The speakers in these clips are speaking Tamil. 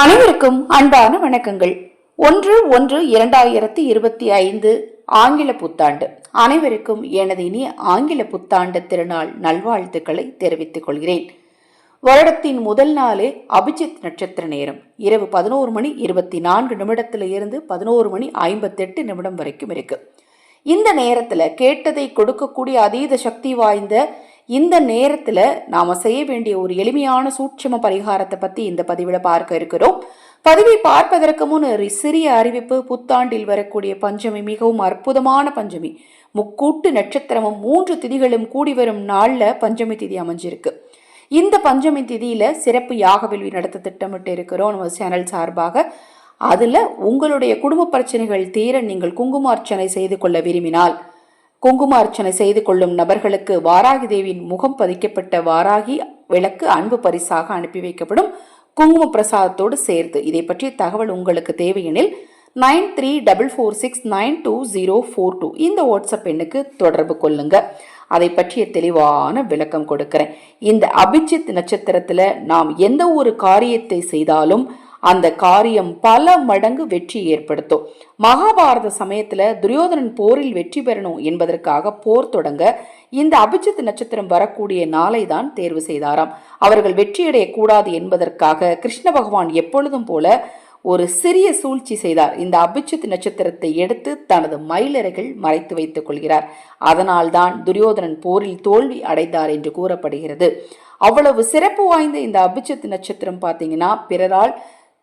அனைவருக்கும் அன்பான வணக்கங்கள். ஒன்று ஒன்று இரண்டாயிரத்தி இருபத்தி ஐந்து ஆங்கில புத்தாண்டு. அனைவருக்கும் எனது இனிய ஆங்கில புத்தாண்டு திருநாள் நல்வாழ்த்துக்களை தெரிவித்துக் கொள்கிறேன். வருடத்தின் முதல் நாளே அபிஜித் நட்சத்திர நேரம். இரவு பதினோரு மணி இருபத்தி நான்கு நிமிடத்துல இருந்து பதினோரு மணி ஐம்பத்தெட்டு நிமிடம் வரைக்கும் இருக்கு. இந்த நேரத்துல கேட்டதை கொடுக்கக்கூடிய அதீத சக்தி வாய்ந்த இந்த நேரத்தில் நாம் செய்ய வேண்டிய ஒரு எளிமையான சூட்சம பரிகாரத்தை பற்றி இந்த பதிவில் பார்க்க இருக்கிறோம். பதிவை பார்ப்பதற்கு முன் ஒரு சிறிய அறிவிப்பு. புத்தாண்டில் வரக்கூடிய பஞ்சமி மிகவும் அற்புதமான பஞ்சமி. முக்கூட்டு நட்சத்திரமும் மூன்று திதிகளும் கூடி வரும் நாளில் பஞ்சமி திதி அமைஞ்சிருக்கு. இந்த பஞ்சமி திதியில் சிறப்பு யாக வேள்வி நடத்த திட்டமிட்டு இருக்கிறோம் நம்ம சேனல் சார்பாக. அதில் உங்களுடைய குடும்ப பிரச்சனைகள் தீர நீங்கள் குங்குமார்ச்சனை செய்து கொள்ள விரும்பினால் குங்கும அர்ச்சனை செய்து கொள்ளும் நபர்களுக்கு வாராகி தேவியின் முகம் பதிக்கப்பட்ட வாராகி விளக்கு அன்பு பரிசாக அனுப்பி வைக்கப்படும் குங்கும பிரசாதத்தோடு சேர்த்து. இதை பற்றிய தகவல் உங்களுக்கு தேவையெனில் nine three double four six nine two zero four two இந்த வாட்ஸ்அப் எண்ணுக்கு தொடர்பு கொள்ளுங்க. அதை பற்றிய தெளிவான விளக்கம் கொடுக்கிறேன். இந்த அபிஜித் நட்சத்திரத்தில் நாம் எந்த ஒரு காரியத்தை செய்தாலும் அந்த காரியம் பல மடங்கு வெற்றி ஏற்படுத்தும். மகாபாரத சமயத்துல துரியோதனன் போரில் வெற்றி பெறணும் என்பதற்காக போர் தொடங்க இந்த அபிஜித் நட்சத்திரம் வரக்கூடிய நாளை தான் தேர்வு செய்தாராம். அவர்கள் வெற்றியடைய கூடாது என்பதற்காக கிருஷ்ண பகவான் எப்பொழுதும் போல ஒரு சிறிய சூழ்ச்சி செய்தார். இந்த அபிச்சித் நட்சத்திரத்தை எடுத்து தனது மயிலறைகள் மறைத்து வைத்துக் கொள்கிறார். அதனால்தான் துரியோதனன் போரில் தோல்வி அடைந்தார் என்று கூறப்படுகிறது. அவ்வளவு சிறப்பு வாய்ந்த இந்த அபிச்சித் நட்சத்திரம் பார்த்தீங்கன்னா பிறரால்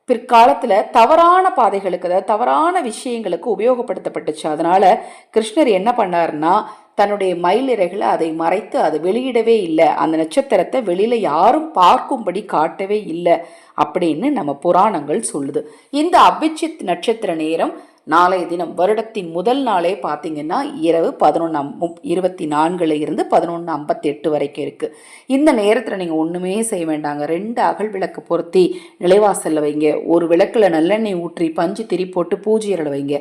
பிற்காலத்தில் தவறான பாதைகளுக்கு அதாவது தவறான விஷயங்களுக்கு உபயோகப்படுத்தப்பட்டுச்சு. அதனால் கிருஷ்ணர் என்ன பண்ணாருன்னா தன்னுடைய மயிலிறைகளை அதை மறைத்து அதை வெளியிடவே இல்லை. அந்த நட்சத்திரத்தை வெளியில் யாரும் பார்க்கும்படி காட்டவே இல்லை அப்படின்னு நம்ம புராணங்கள் சொல்லுது. இந்த அபிச்சித் நட்சத்திர நேரம் நாளைய தினம் வருடத்தின் முதல் நாளே பார்த்தீங்கன்னா இரவு பதினொன்று இருபத்தி நான்குல இருந்து பதினொன்று ஐம்பத்தி எட்டு வரைக்கும் இருக்குது இந்த நேரத்தில் நீங்கள் ஒன்றுமே செய்ய வேண்டாங்க. ரெண்டு அகல் விளக்கு பொருத்தி நிலைவாசலில் வைங்க. ஒரு விளக்கில் நல்லெண்ணெய் ஊற்றி பஞ்சு திரி போட்டு பூஜையில் வைங்க.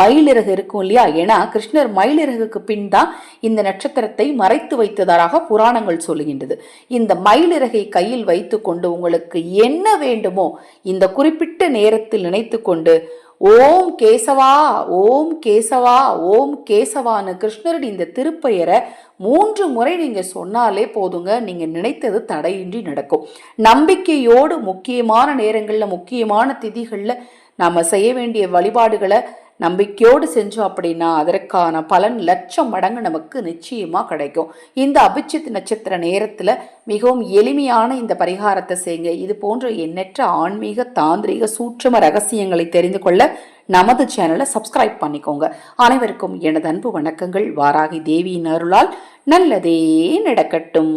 மயிலிறகு இருக்கும் இல்லையா? ஏன்னா கிருஷ்ணர் மயிலிறகுக்கு பின் தான் இந்த நட்சத்திரத்தை மறைத்து வைத்ததாக புராணங்கள் சொல்லுகின்றது. இந்த மயிலிறகை கையில் வைத்து கொண்டு உங்களுக்கு என்ன வேண்டுமோ இந்த குறிப்பிட்ட நேரத்தில் நினைத்து கொண்டு ஓம் கேசவா ஓம் கேசவா ஓம் கேசவான்னு கிருஷ்ணருடைய இந்த திருப்பெயரை மூன்று முறை நீங்கள் சொன்னாலே போதுங்க. நீங்கள் நினைத்தது தடையின்றி நடக்கும். நம்பிக்கையோடு முக்கியமான நேரங்களில் முக்கியமான திதிகளில் நாம் செய்ய வேண்டிய வழிபாடுகளை நம்பிக்கையோடு செஞ்சோம் அப்படின்னா அதற்கான பலன் லட்சம் மடங்கு நமக்கு நிச்சயமாக கிடைக்கும். இந்த அபிச்சித் நட்சத்திர நேரத்தில் மிகவும் எளிமையான இந்த பரிகாரத்தை செய்யுங்க. இது போன்ற எண்ணற்ற ஆன்மீக தாந்திரிக சூட்சம ரகசியங்களை தெரிந்து கொள்ள நமது சேனலை சப்ஸ்கிரைப் பண்ணிக்கோங்க. அனைவருக்கும் எனது அன்பு வணக்கங்கள். வாராகி தேவியின் அருளால் நல்லதே நடக்கட்டும்.